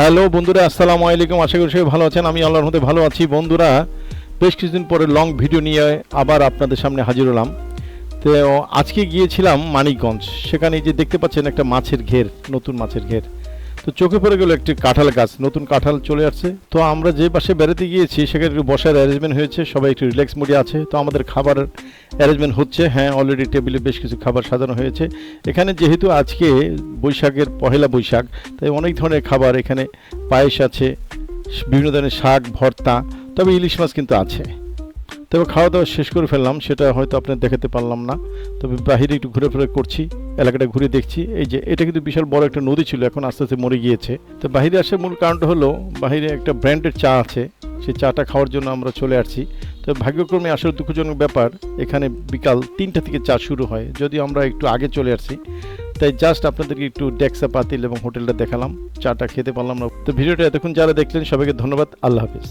Hello বন্ধুরা, আসসালামু আলাইকুম। আশা করি সবাই ভালো আছেন। আমি আল্লাহর মধ্যে ভালো আছি। বন্ধুরা, বেশ কিছুদিন পরে লং ভিডিও নিয়ে আবার আপনাদের সামনে হাজির হলাম। তো, আজকে গিয়েছিলাম মানিকগঞ্জ। সেখানে যে দেখতে পাচ্ছেন একটা মাছের ঘের, নতুন মাছের ঘের। তো চোখে পড়ে গেল একটি কাঁঠাল গাছ, নতুন কাঁঠাল চলে আসছে। তো আমরা যে পাশে বেড়াতে গিয়েছি, সেখানে একটু বসার অ্যারেঞ্জমেন্ট হয়েছে, সবাই একটু রিল্যাক্স মুডে আছে। তো আমাদের খাবারের অ্যারেঞ্জমেন্ট হচ্ছে হ্যাঁ অলরেডি টেবিলে বেশ কিছু খাবার সাজানো হয়েছে। এখানে যেহেতু আজকে বৈশাখের পহেলা বৈশাখ, তাই অনেক ধরনের খাবার এখানে পায়েস আছে, বিভিন্ন ধরনের শাক, ভর্তা, তবে ইলিশ মাছ কিন্তু আছে। তবে খাওয়া দাওয়া শেষ করে ফেললাম, সেটা হয়তো আপনার দেখাতে পারলাম না। তবে বাহিরে একটু ঘুরে ফিরে করছি। এলাকাটা ঘুরে দেখছি। এই যে, এটা কিন্তু বিশাল বড় একটা নদী ছিল, এখন আস্তে আস্তে মরে গিয়েছে। তো বাহিরে আসার মূল কারণটা হলো, বাহিরে একটা ব্র্যান্ডের চা আছে, সেই চাটা খাওয়ার জন্য আমরা চলে আসছি। তো ভাগ্যক্রমে আসলে দুঃখজনক ব্যাপার, এখানে বিকাল তিনটা থেকে চা শুরু হয় যদি আমরা একটু আগে চলে আসছি। তাই জাস্ট আপনাদেরকে একটু ডেক্সা পাতিল এবং হোটেলটা দেখালাম, চাটা খেতে পারলাম না। তো ভিডিওটা এতক্ষণ যারা দেখলেন, সবাইকে ধন্যবাদ, আল্লাহ হাফিজ।